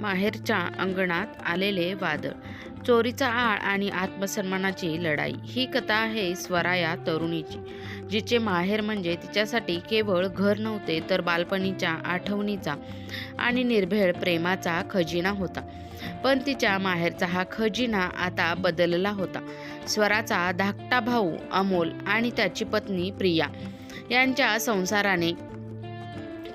माहेरच्या अंगणात आलेले वादळ चोरीचा आळ आणि आत्मसन्मानाची लढाई. ही कथा आहे स्वरा या तरुणीची जिचे माहेर म्हणजे तिच्यासाठी केवळ घर नव्हते तर बालपणीच्या आठवणीचा आणि निर्भेळ प्रेमाचा खजिना होता. पण तिच्या माहेरचा हा खजिना आता बदलला होता. स्वराचा धाकटा भाऊ अमोल आणि त्याची पत्नी प्रिया यांच्या संसाराने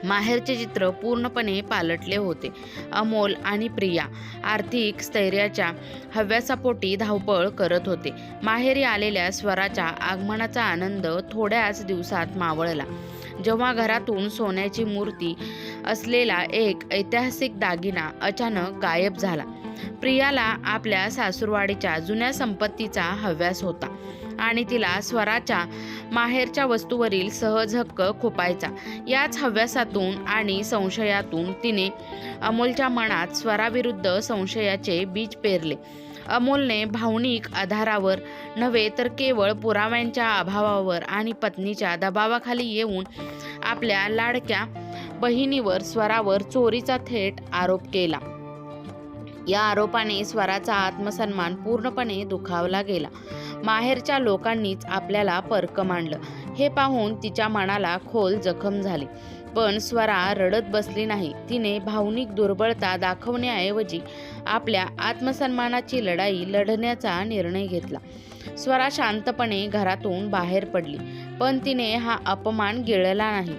माहेरचे चित्र पूर्णपणे पालटले होते. अमोल आणि प्रिया आर्थिक स्थैर्याच्या हव्यासापोटी धावपळ करत होते. माहेरी आलेल्या स्वराच्या आगमनाचा आनंद थोड्याच दिवसात मावळला. जेव्हा घरातून सोन्याची मूर्ती असलेला एक ऐतिहासिक दागिना अचानक गायब झाला. प्रियाला आपल्या सासूरवाडीच्या जुन्या संपत्तीचा हव्यास होता आणि तिला स्वराच्या माहेरच्या वस्तूवरील सहज हक्क खोपायचा. याच हव्यासातून आणि संशयातून तिने अमोलच्या मनात स्वराविरुद्ध संशयाचे बीज पेरले. अमोलने भावनिक आधारावर नव्हे तर केवळ पुराव्यांच्या अभावावर आणि पत्नीच्या दबावाखाली येऊन आपल्या लाडक्या बहिणीवर स्वरावर चोरीचा थेट आरोप केला. या आरोपाने स्वराचा आत्मसन्मान पूर्णपणे दुखावला गेला. माहेरच्या लोकांनीच आपल्याला पर्क मांडलं. हे पाहून तिच्या मनाला खोल जखम झाली. पण स्वरा रडत बसली नाही. तिने भावनिक दुर्बलता दाखवण्याऐवजी आपल्या आत्मसन्मानाची लढाई लढण्याचा निर्णय घेतला. स्वरा शांतपणे घरातून बाहेर पडली. पण तिने हा अपमान गिळला नाही.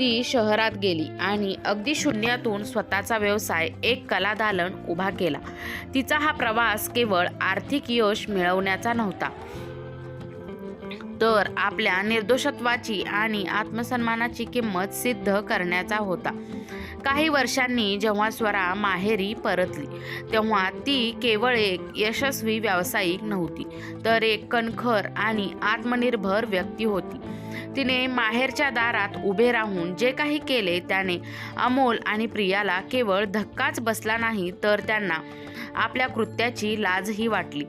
ती शहरात गेली आणि अगदी शून्यातून स्वतःचा व्यवसाय एक कलादालन उभा केला. तिचा हा प्रवास केवळ आर्थिक यश मिळवण्याचा नव्हता. तर आपल्या निर्दोषत्वाची आणि आत्मसन्मानाची किंमत सिद्ध करण्याचा होता. काही वर्षांनी जेव्हा स्वरा माहेरी परतली तेव्हा ती केवळ एक यशस्वी व्यावसायिक नव्हती तर एक कणखर आणि आत्मनिर्भर व्यक्ती होती. तिने माहेरच्या दारात उभे राहून जे काही केले त्याने अमोल आणि प्रियाला केवळ धक्काच बसला नाही तर त्यांना आपल्या कृत्याची लाजही वाटली.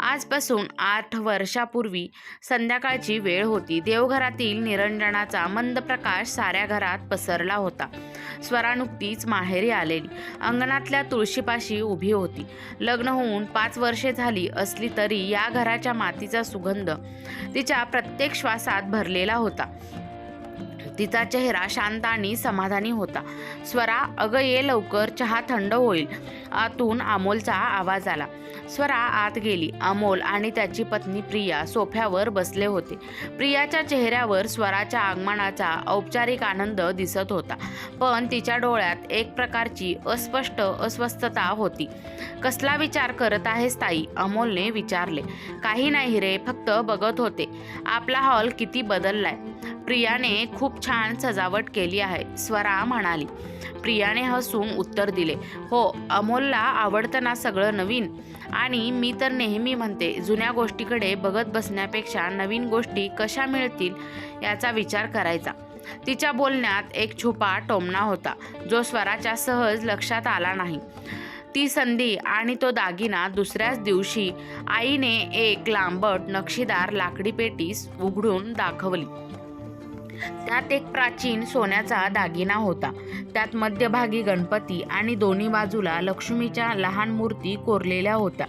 आजपासून आठ वर्षापूर्वी संध्याकाळची वेळ होती. देवघरातील निरंजनाचा मंद प्रकाश साऱ्या घरात पसरला होता. स्वरा नुकतीच माहेरी आलेली. अंगणातल्या तुळशीपाशी उभी होती. लग्न होऊन पाच वर्षे झाली असली तरी या घराच्या मातीचा सुगंध तिच्या प्रत्येक श्वासात भरलेला होता. तिचा चेहरा शांत आणि समाधानी होता. स्वरा अगं ये लवकर चहा थंड होईल. आतून अमोलचा आवाज आला. स्वरा आत गेली. अमोल आणि त्याची पत्नी प्रिया सोफ्यावर बसले होते. प्रियाच्या चेहऱ्यावर स्वराच्या आगमनाचा औपचारिक आनंद दिसत होता. पण तिच्या डोळ्यात एक प्रकारची अस्पष्ट अस्वस्थता होती. कसला विचार करत आहेस ताई? अमोलने विचारले. काही नाही रे फक्त बघत होते. आपला हॉल किती बदललाय? प्रियाने खूप छान सजावट केली आहे स्वरा म्हणाली. प्रियाने हसून उत्तर दिले हो अमोलला आवडतं ना सगळं नवीन. आणि मी तर नेहमी म्हणते जुन्या गोष्टीकडे बघत बसण्यापेक्षा नवीन गोष्टी कशा मिळतील याचा विचार करायचा. तिच्या बोलण्यात एक छुपा टोमणा होता जो स्वराच्या सहज लक्षात आला नाही. ती संधी आणि तो दागिना दुसऱ्याच दिवशी आईने एक लांबट नक्षीदार लाकडी पेटीस उघडून दाखवली. त्यात एक प्राचीन सोन्याचा दागिना होता. त्यात मध्यभागी गणपती आणि दोन्ही बाजूला लक्ष्मीच्या लहान मूर्ती कोरलेल्या होत्या.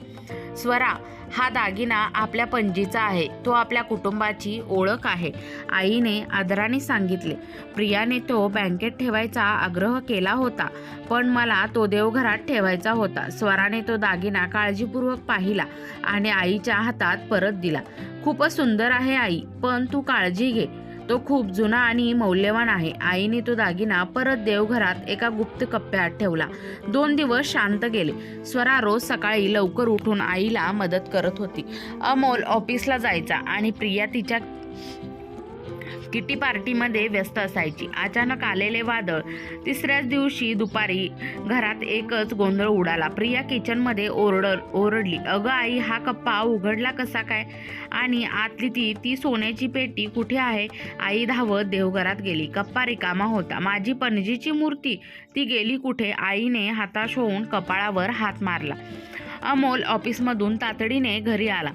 स्वरा हा दागिना आपल्या पणजीचा आहे. तो आपल्या कुटुंबाची ओळख आहे आईने आदराने सांगितले. प्रियाने तो बँकेत ठेवायचा आग्रह केला होता पण मला तो देवघरात ठेवायचा होता. स्वराने तो दागिना काळजीपूर्वक पाहिला आणि आईच्या हातात परत दिला. खूपच सुंदर आहे आई पण तू काळजी घे. तो खूप जुना आणि मौल्यवान आहे. आईने तो दागिना परत देवघरात एका गुप्त कप्प्यात ठेवला. दोन दिवस शांत गेले. स्वरा रोज सकाळी लवकर उठून आईला मदत करत होती. अमोल ऑफिसला जायचा आणि प्रिया तिच्या किटी पार्टीमध्ये व्यस्त असायची. अचानक आलेले वादळ. तिसऱ्याच दिवशी दुपारी घरात एकच गोंधळ उडाला. प्रिया किचनमध्ये ओरड ओरडली अगं आई हा कप्पा उघडला कसा काय? आणि आतली ती ती सोन्याची पेटी कुठे आहे? आई धावत देवघरात गेली. कप्पा रिकामा होता. माझी पणजीची मूर्ती. ती गेली कुठे? आईने हाताश होऊन कपाळावर हात मारला. अमोल ऑफिसमधून तातडीने घरी आला.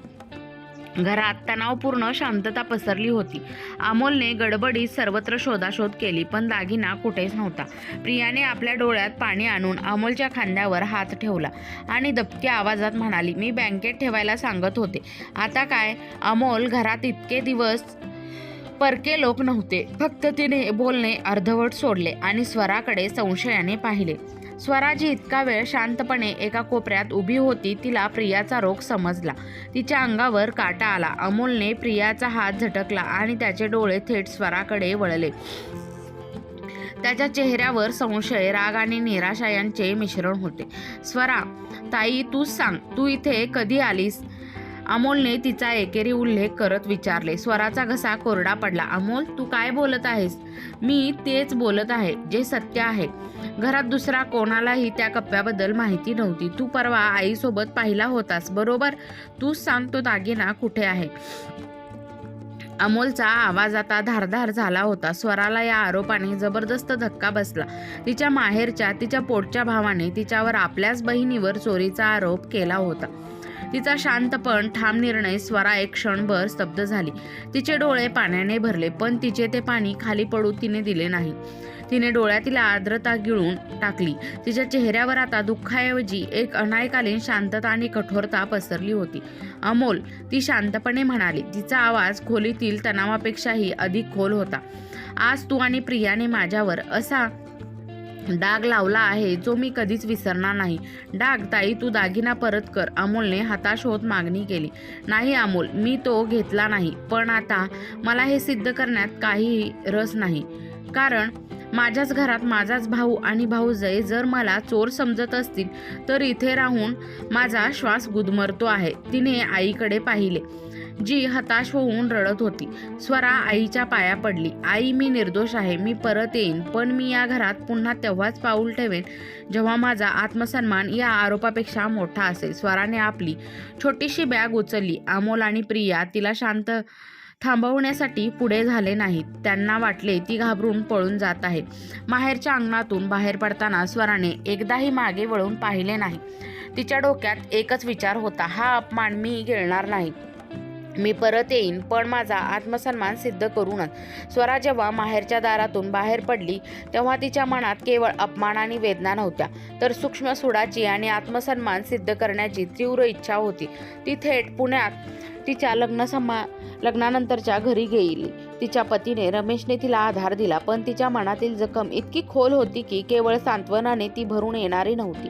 घरात तणावपूर्ण शांतता पसरली होती. अमोलने गडबडीत सर्वत्र शोधाशोध केली पण दागिना कुठेच नव्हता. प्रियाने आपल्या डोळ्यात पाणी आणून अमोलच्या खांद्यावर हात ठेवला आणि दबक्या आवाजात म्हणाली मी बँकेत ठेवायला सांगत होते. आता काय? अमोल घरात इतके दिवस परके लोक नव्हते. फक्त तिने बोलणे अर्धवट सोडले आणि स्वराकडे संशयाने पाहिले. स्वराजी इतका वेळ शांतपणे एका कोपऱ्यात उभी होती तिला प्रियाचा रोग समजला. तिच्या अंगावर काटा आला. अमोलने प्रियाचा हात झटकला आणि त्याचे डोळे थेट स्वराकडे वळले. त्याच्या चेहऱ्यावर संशय राग आणि निराशा यांचे मिश्रण होते. स्वरा ताई तूच सांग तू इथे कधी आलीस? अमोलने तिचा एकेरी उल्लेख करत विचारले. स्वराचा घसा कोरडा पडला. अमोल तू काय बोलत आहेस? मी तेच बोलत आहे जे सत्य आहे. घरात दुसरा कोणालाही त्या कप्प्याबद्दल माहिती नव्हती. तू परवा आईसोबत पाहिला होतास बरोबर? तूच सांग तो दागिना कुठे आहे? अमोलचा आवाज आता धारधार झाला होता. स्वराला या आरोपाने जबरदस्त धक्का बसला. तिच्या माहेरच्या तिच्या पोटच्या भावाने तिच्यावर आपल्याच बहिणीवर चोरीचा आरोप केला होता. तिचा शांतपण ठाम निर्णय स्वरा एक क्षणभर स्तब्ध झाली. तिचे डोळे पाण्याने भरले पण तिचे ते पाणी खाली पडू तिने दिले नाही. तिने डोळ्यातील आर्द्रता गिळून टाकली. तिच्या चेहऱ्यावर आता दुःखाऐवजी एक अनायकालीन शांतता आणि कठोरता पसरली होती. अमोल ती शांतपणे म्हणाली तिचा आवाज खोलीतील तणावापेक्षाही अधिक खोल होता. आज तू आणि प्रियाने माझ्यावर असा डाग लावला आहे जो मी कधीच विसरणार नाही. डाग ताई तू दागिना परत कर. अमोलने हताश होत मागणी केली. नाही अमोल मी तो घेतला नाही पण आता मला हे सिद्ध करण्यात काहीही रस नाही. कारण माझ्याच घरात माझाच भाऊ आणि भाऊजय जर मला चोर समजत असतील तर इथे राहून माझा श्वास गुदमरतो आहे. तिने आईकडे पाहिले. जी हताश होऊन रडत होती. स्वरा आईच्या पाया पडली. आई मी निर्दोष आहे. मी परत येईन. पण मी या घरात पुन्हा तेव्हाच पाऊल ठेवेन जेव्हा माझा आत्मसन्मान या आरोपापेक्षा मोठा असेल. स्वराने आपली छोटीशी बॅग उचलली. अमोल आणि प्रिया तिला शांत थांबवण्यासाठी पुढे झाले नाहीत. त्यांना वाटले ती घाबरून पळून जात आहे. माहेरच्या अंगणातून बाहेर पडताना स्वराने एकदाही मागे वळून पाहिले नाही. तिच्या डोक्यात एकच विचार होता हा अपमान मी गिळणार नाही. मी परत येईन पण माझा आत्मसन्मान सिद्ध करूनच. स्वरा जेव्हा माहेरच्या दारातून बाहेर पडली तेव्हा तिच्या मनात केवळ अपमान आणि वेदना नव्हत्या तर सूक्ष्म सुडाची आणि आत्मसन्मान सिद्ध करण्याची तीव्र इच्छा होती. ती थेट पुण्यात तिच्या लग्न समा लग्नानंतरच्या घरी गेली. तिच्या पतीने रमेशने तिला आधार दिला पण तिच्या मनातील जखम इतकी खोल होती की केवळ सांत्वनाने ती भरून येणारी नव्हती.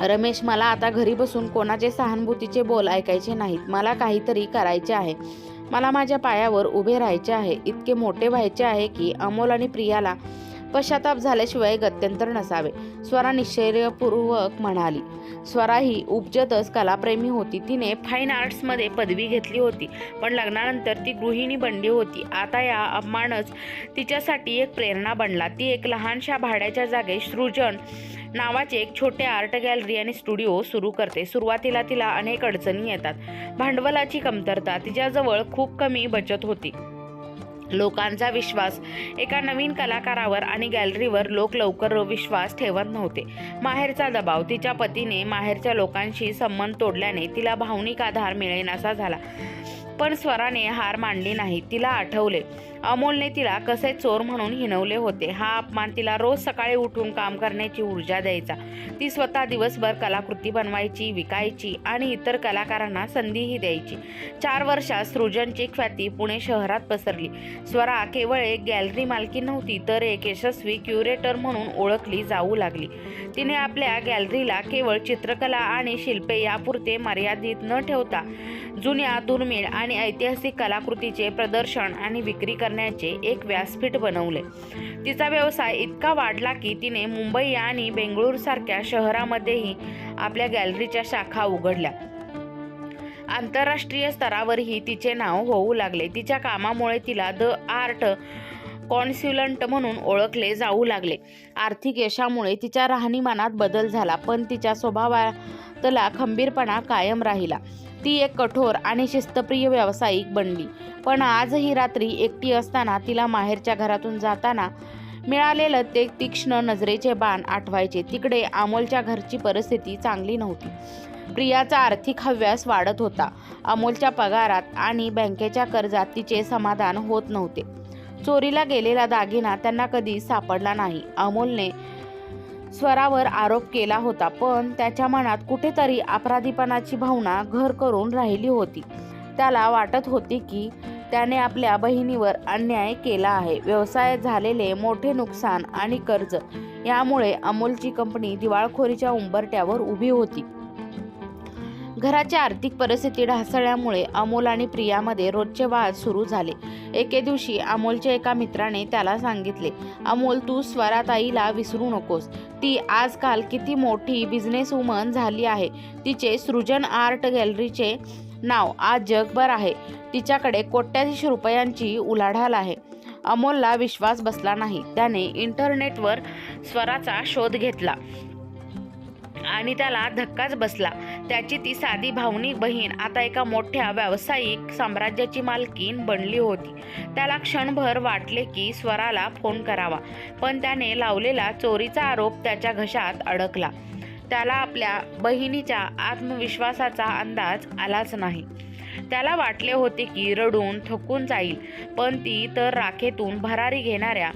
रमेश मला आता घरी बसून कोणाचे सहानुभूतीचे बोल ऐकायचे नाहीत. मला काहीतरी करायचे आहे. मला माझ्या पायावर उभे राहायचे आहे. इतके मोठे व्हायचे आहे की अमोल आणि प्रियाला पश्चाताप झाल्याशिवाय गत्यंतर नसावे. स्वरा निश्चयपूर्वक म्हणाली स्वरा ही उपजतच कलाप्रेमी होती. तिने फाईन आर्ट्समध्ये पदवी घेतली होती. पण लग्नानंतर ती गृहिणी बनली होती. आता या अपमानच तिच्यासाठी एक प्रेरणा बनला. ती एक लहानशा भाड्याच्या जागेत सृजन नावाचे एक छोटे आर्ट गॅलरी आणि स्टुडिओ सुरू करते. सुरुवातीला तिला अनेक अडचणी येतात. भांडवलाची कमतरता. तिच्याजवळ खूप कमी बचत होती. लोकांचा विश्वास. एका नवीन कलाकारावर आणि गॅलरीवर लोक लवकर विश्वास ठेवत नव्हते. माहेरचा दबाव तिच्या पतीने माहेरच्या लोकांशी संबंध तोडल्याने तिला भावनिक आधार मिळेनासा झाला. पण स्वराने हार मांडली नाही तिला आठवले. अमोलने तिला कसे चोर म्हणून हिणवले होते. हा अपमान तिला रोज सकाळी उठून काम करण्याची ऊर्जा द्यायचा. ती स्वतः दिवसभर कलाकृती बनवायची विकायची आणि इतर कलाकारांना संधीही द्यायची. चार वर्षात सृजनची ख्याती पुणे शहरात पसरली. स्वरा केवळ एक गॅलरी मालकी नव्हती तर एक यशस्वी क्युरेटर म्हणून ओळखली जाऊ लागली. तिने आपल्या गॅलरीला केवळ चित्रकला आणि शिल्पे यापुरते मर्यादित न ठेवता जुन्या दुर्मिळ आणि ऐतिहासिक कलाकृतीचे प्रदर्शन आणि विक्री कर करण्याचे एक व्यासपीठ बनवले. तिचा व्यवसाय इतका वाढला की तिने मुंबई आणि बेंगळूरसारख्या शहरामध्येही आपल्या गॅलरीच्या शाखा उघडल्या. आंतरराष्ट्रीय स्तरावरही तिचे नाव होऊ लागले. तिच्या कामामुळे तिला द आर्ट कॉन्स्युलंट म्हणून ओळखले जाऊ लागले. आर्थिक यशामुळे तिच्या राहणीमानात बदल झाला पण तिच्या स्वभावातला खंबीरपणा कायम राहिला. ती एक कठोर आणि शिस्तप्रिय व्यावसायिक बनली. पण आजही रात्री एकटी असताना तिला माहेरच्या घरातून जाताना मिळालेलं ते तीक्ष्ण नजरेचे बाण आठवायचे. तिकडे अमोलच्या घरची परिस्थिती चांगली नव्हती. प्रियाचा आर्थिक हव्यास वाढत होता. अमोलच्या पगारात आणि बँकेच्या कर्जात तिचे समाधान होत नव्हते. चोरीला गेलेला दागिना त्यांना कधी सापडला नाही. अमोलने स्वरावर आरोप केला होता पण त्याच्या मनात कुठेतरी अपराधीपणाची भावना घर करून राहिली होती. त्याला वाटत होती की त्याने आपल्या बहिणीवर अन्याय केला आहे. व्यवसायात झालेले मोठे नुकसान आणि कर्ज यामुळे अमोलची कंपनी दिवाळखोरीच्या उंबरट्यावर उभी होती. घराची आर्थिक परिस्थिती ढासळल्यामुळे अमोल आणि प्रियामध्ये रोजचे वाद सुरू झाले. एके दिवशी अमोलच्या एका मित्राने त्याला सांगितले अमोल तू स्वराताईला विसरू नकोस. ती आजकाल किती मोठी बिझनेस वुमन झाली आहे. तिचे सृजन आर्ट गॅलरीचे नाव आज जगभर आहे. तिच्याकडे कोट्याधीश रुपयांची उलाढाल आहे. अमोलला विश्वास बसला नाही. त्याने इंटरनेटवर स्वराचा शोध घेतला आणि त्याला धक्काच बसला. त्याची ती साधी भावनिक बहीण आता एका मोठ्या व्यावसायिक साम्राज्याची मालकीन बनली होती. त्याला क्षणभर वाटले की स्वराला फोन करावा पण त्याने लावलेला चोरीचा आरोप त्याच्या घशात अडकला. त्याला आपल्या बहिणीच्या आत्मविश्वासाचा अंदाज आलाच नाही. त्याला वाटले होते की रडून थकून जाईल पण ती तर राखेतून भरारी घेणाऱ्या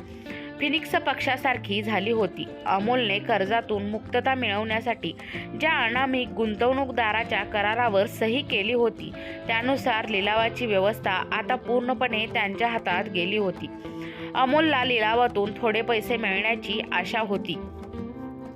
फिनिक्स पक्षासारखी झाली होती. अमोलने कर्जातून मुक्तता मिळवण्यासाठी ज्या अनामिक गुंतवणूकदाराच्या करारावर सही केली होती त्यानुसार लिलावाची व्यवस्था आता पूर्णपणे त्यांच्या हातात गेली होती. अमोलला लिलावातून थोडे पैसे मिळण्याची आशा होती.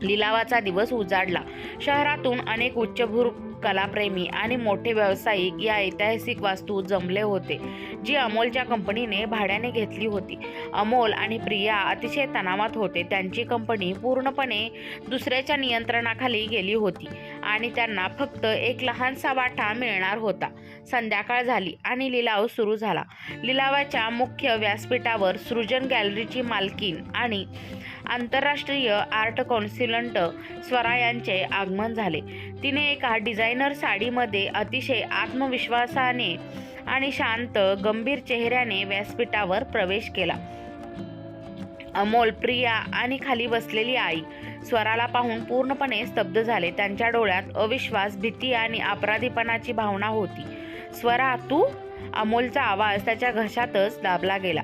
लिलावाचा दिवस उजाडला. शहरातून अनेक उच्चभ्रू कलाप्रेमी आणि मोठे व्यावसायिक या ऐतिहासिक वास्तू जमले होते जी अमोलच्या कंपनीने भाड्याने घेतली होती. अमोल आणि प्रिया अतिशय तणावात होते. त्यांची कंपनी पूर्णपणे दुसऱ्याच्या नियंत्रणाखाली गेली होती. आणि त्यांना फक्त एक लहानसा वाटा मिळणार होता. संध्याकाळ झाली आणि लिलाव सुरू झाला. लिलावाच्या मुख्य व्यासपीठावर सृजन गॅलरीची मालकीन आणि आंतरराष्ट्रीय आर्ट कॉन्सिलंट स्वरा यांचे आगमन झाले. तिने एका डिझायनर साडीमध्ये अतिशय आत्मविश्वासाने आणि शांत गंभीर चेहऱ्याने व्यासपीठावर प्रवेश केला. अमोल प्रिया आणि खाली बसलेली आई स्वराला पाहून पूर्णपणे स्तब्ध झाले. त्यांच्या डोळ्यात अविश्वास भीती आणि अपराधीपणाची भावना होती. स्वरा तू? अमोलचा आवाज त्याच्या घशातच दाबला गेला.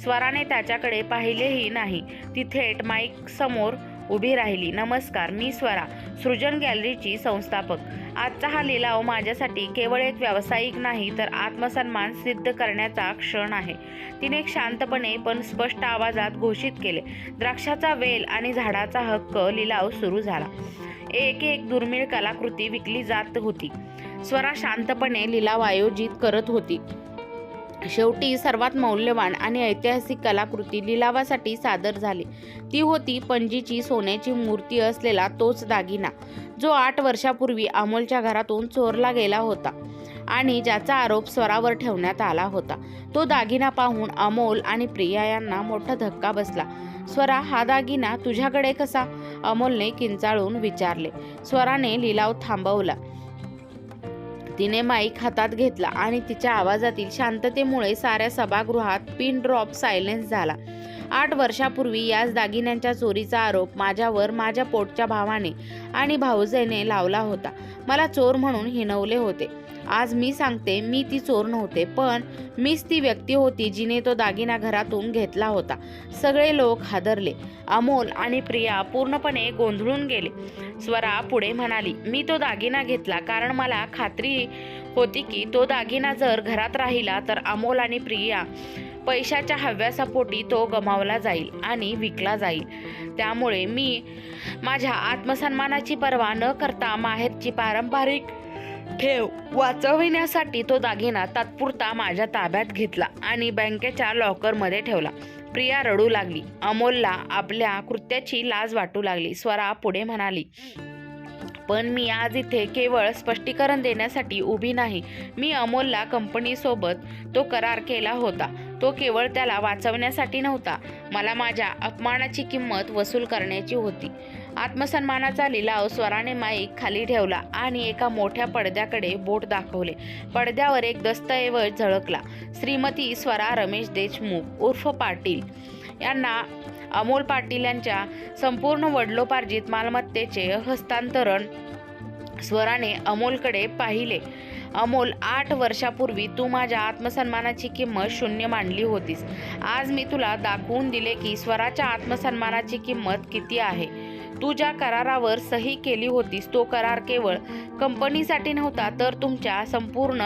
स्वराने त्याच्याकडे पाहिलेही नाही. ती थेट माईक समोर उभी राहिली. नमस्कार मी स्वरा सृजन गॅलरीची संस्थापक. आजचा हा लिलाव माझ्यासाठी केवळ एक व्यावसायिक नाही तर आत्मसन्मान सिद्ध करण्याचा क्षण आहे. तिने एक शांतपणे पण स्पष्ट आवाजात घोषित केले. द्राक्षाचा वेल आणि झाडाचा हक्क लिलाव सुरू झाला. एक एक दुर्मिळ कलाकृती विकली जात होती. स्वरा शांतपणे लिलाव आयोजित करत होती. शेवटी सर्वात मौल्यवान आणि ऐतिहासिक कलाकृती लिलावासाठी सादर झाली. ती होती पणजीची सोन्याची मूर्ती असलेला तोच दागिना जो आठ वर्षापूर्वी अमोलच्या घरातून चोरला गेला होता आणि ज्याचा आरोप स्वरावर ठेवण्यात आला होता. तो दागिना पाहून अमोल आणि प्रिया यांना मोठा धक्का बसला. स्वरा हा दागिना तुझ्याकडे कसा? अमोलने किंचाळून विचारले. स्वराने लिलाव थांबवला. तिने माईक हातात घेतला आणि तिच्या आवाजातील शांततेमुळे साऱ्या सभागृहात पिन ड्रॉप सायलेन्स झाला. आठ वर्षापूर्वी याच दागिन्यांच्या चोरीचा आरोप माझ्यावर माझ्या पोटच्या भावाने आणि भाऊजेने लावला होता. मला चोर म्हणून हिणवले होते. आज मी सांगते मी ती चोर नव्हते पण मीच ती व्यक्ती होती जिने तो दागिना घरातून घेतला होता. सगळे लोक हादरले. अमोल आणि प्रिया पूर्णपणे गोंधळून गेले. स्वरा पुढे म्हणाली मी तो दागिना घेतला कारण मला खात्री होती की तो दागिना जर घरात राहिला तर अमोल आणि प्रिया पैशाच्या हव्यासापोटी तो गमावला जाईल आणि विकला जाईल. त्यामुळे मी माझ्या आत्मसन्मानाची पर्वा न करता माहेरची पारंपरिक ठेव. वाचविण्यासाठी तो दागिना तात्पुरता माझ्या ताब्यात घेतला आणि बँकेच्या लॉकरमध्ये ठेवला. प्रिया रडू लागली. अमोलला आपल्या कृत्याची लाज वाटू लागली. स्वरा पुढे म्हणाली पण मी आज इथे केवळ स्पष्टीकरण देण्यासाठी उभी नाही. मी अमोलला कंपनीसोबत तो करार केला होता. तो केवळ त्याला वाचवण्यासाठी नव्हता. मला माझ्या अपमानाची किंमत वसूल करण्याची होती. आत्मसन्मानाचा लिलाव स्वराने माईक खाली ठेवला आणि एका मोठ्या पडद्याकडे बोट दाखवले. पडद्यावर एक दस्तऐवज झळकला. श्रीमती स्वरा रमेश देशमुख उर्फ पाटील. यांना अमोल पाटील यांच्या संपूर्ण वडलोपार्जित मालमत्तेचे हस्तांतरण स्वराने अमोलकडे पाहिले. अमोल आठ वर्षापूर्वी तू माझ्या आत्मसन्मानाची किंमत शून्य मांडली होतीस. आज मी तुला दाखवून दिले की स्वराच्या आत्मसन्मानाची किंमत किती आहे. तू ज्या करारावर सही केली होतीस तो करार केवळ कंपनीसाठी नव्हता तर तुमच्या संपूर्ण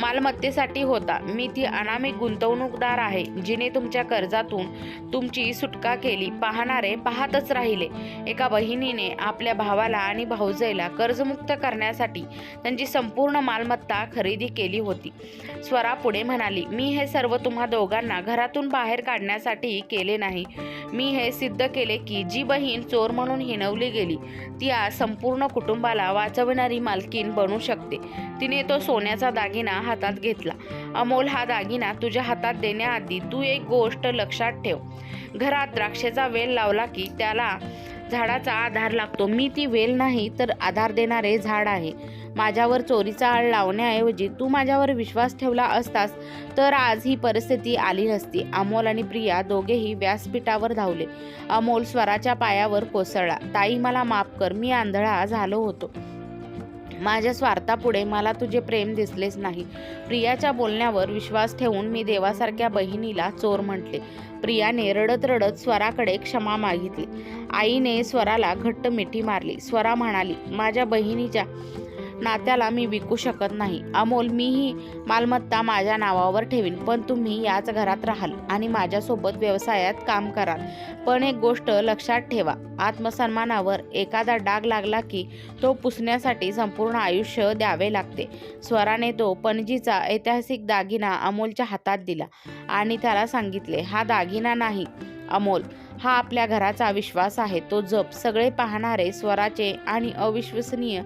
मालमत्तेसाठी होता. मी ती अनामिक गुंतवणूकदार आहे जिने तुमच्या कर्जातून तुमची सुटका केली. पाहणारे पाहतच राहिले. एका बहिणीने आपल्या भावाला आणि भाऊजेला कर्जमुक्त करण्यासाठी त्यांची संपूर्ण मालमत्ता खरेदी केली होती. स्वरा पुढे म्हणाली मी हे सर्व तुम्हा दोघांना घरातून बाहेर काढण्यासाठी केले नाही. मी हे सिद्ध केले की जी बहीण चोर म्हणून हिणवली गेली. ती आज संपूर्ण कुटुंबाला वाचवणारी मालकीन बनू शकते. तिने तो सोन्याचा दागिना हातात घेतला. अमोल हा दागिना तुझ्या हातात देण्याआधी तू एक गोष्ट लक्षात ठेव. घरात द्राक्षेचा वेल लावला की त्याला झाडाचा आधार लागतो. मी ती वेल नाही तर आधार देणारे झाड आहे. माझ्यावर चोरीचा आळ लावण्याऐवजी तू माझ्यावर विश्वास ठेवला असतास तर आज ही परिस्थिती आली नसती. अमोल आणि प्रिया दोघेही व्यासपीठावर धावले. अमोल स्वराच्या पायावर कोसळला. ताई मला माफ कर. मी आंधळा झालो होतो. माझ्या स्वार्थापुढे मला तुझे प्रेम दिसलेच नाही. प्रियाच्या बोलण्यावर विश्वास ठेवून मी देवासारख्या बहिणीला चोर म्हटले. प्रियाने रडत रडत स्वराकडे क्षमा मागितली. आईने स्वराला घट्ट मिठी मारली. स्वरा म्हणाली माझ्या बहिणीच्या नात्याला मी विकू शकत नाही. अमोल मीही मालमत्ता माझ्या नावावर ठेवीन पण तुम्ही याच घरात राहाल आणि माझ्यासोबत व्यवसायात काम कराल. पण एक गोष्ट लक्षात ठेवा आत्मसन्मानावर एखादा डाग लागला की तो पुसण्यासाठी संपूर्ण आयुष्य द्यावे लागते. स्वराने तो पणजीचा ऐतिहासिक दागिना अमोलच्या हातात दिला आणि त्याला सांगितले हा दागिना नाही अमोल. हा आपल्या घराचा विश्वास आहे. तो जप. सगळे पाहणारे स्वराचे आणि अविश्वसनीय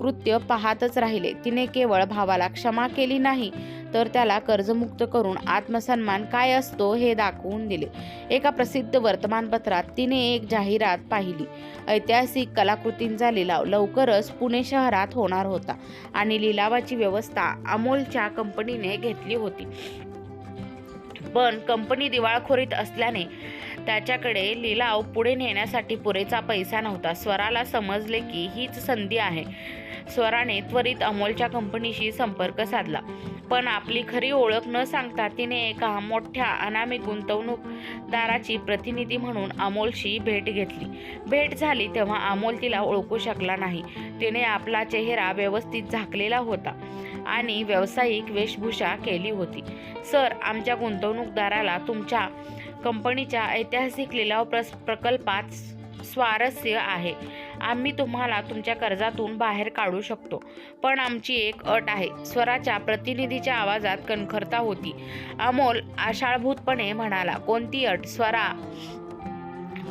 कृत्य पाहतच राहिले. तिने केवळ भावाला क्षमा केली नाही तर त्याला कर्जमुक्त करून आत्मसन्मान काय असतो हे दाखवून दिले. एका प्रसिद्ध वर्तमानपत्रात तिने एक जाहिरात पाहिली. ऐतिहासिक कलाकृतींचा लिलाव लवकरच पुणे शहरात होणार होता आणि लिलावाची व्यवस्था अमोलच्या कंपनीने घेतली होती. पण कंपनी दिवाळखोरीत असल्याने त्याच्याकडे लिलाव पुढे नेण्यासाठी पुरेसा पैसा नव्हता. स्वराला समजले की हीच संधी आहे. स्वराने त्वरित अमोलच्या कंपनीशी संपर्क साधला. पण आपली खरी ओळख न सांगता तिने एका मोठ्या अनामिक गुंतवणूकदाराची प्रतिनिधी म्हणून अमोलशी भेट घेतली. भेट झाली तेव्हा अमोल तिला ओळखू शकला नाही. तिने आपला चेहरा व्यवस्थित झाकलेला होता आणि व्यावसायिक वेशभूषा केली होती. सर आमच्या गुंतवणूकदाराला तुमच्या कंपनीच्या ऐतिहासिक लिलाव प्रस प्रकल्पात स्वारस्य आहे. आम्ही तुम्हाला तुमच्या कर्जातून बाहेर काढू शकतो. पण आमची एक अट आहे. स्वराच्या प्रतिनिधीच्या आवाजात कणखरता होती. अमोल आषाढभूतपणे म्हणाला कोणती अट? स्वरा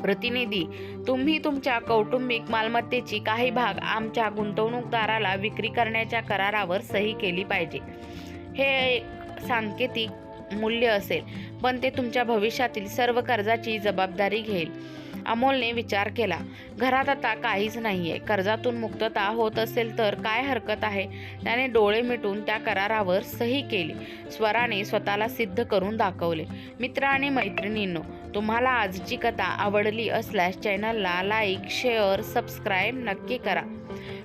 प्रतिनिधी तुम्ही तुमच्या कौटुंबिक मालमत्तेची काही भाग आमच्या गुंतवणूकदाराला विक्री करण्याच्या करारावर सही केली पाहिजे. हे एक सांकेतिक मूल्य असेल पण ते तुमच्या भविष्यातील सर्व कर्जाची जबाबदारी घेईल. अमोलने विचार केला. घरात आता काहीच नाहीये. कर्जातून मुक्तता होत असेल तर काय हरकत आहे? त्याने डोळे मिटून त्या करारावर सही केली. स्वराने स्वतःला सिद्ध करून दाखवले. मित्र आणि मैत्रिणींनो तुम्हाला आजची कथा आवडली असल्यास चॅनलला लाईक शेअर सबस्क्राईब नक्की करा.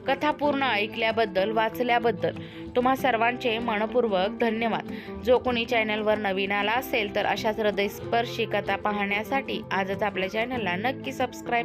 कथा पूर्ण ऐकल्याबद्दल वाचल्याबद्दल तुम्हा सर्वांचे मनपूर्वक धन्यवाद. जो कोणी चॅनलवर नवीन आला असेल तर अशाच हृदयस्पर्शी कथा पाहण्यासाठी आजच आपल्या चॅनलला नक्की सबस्क्राईब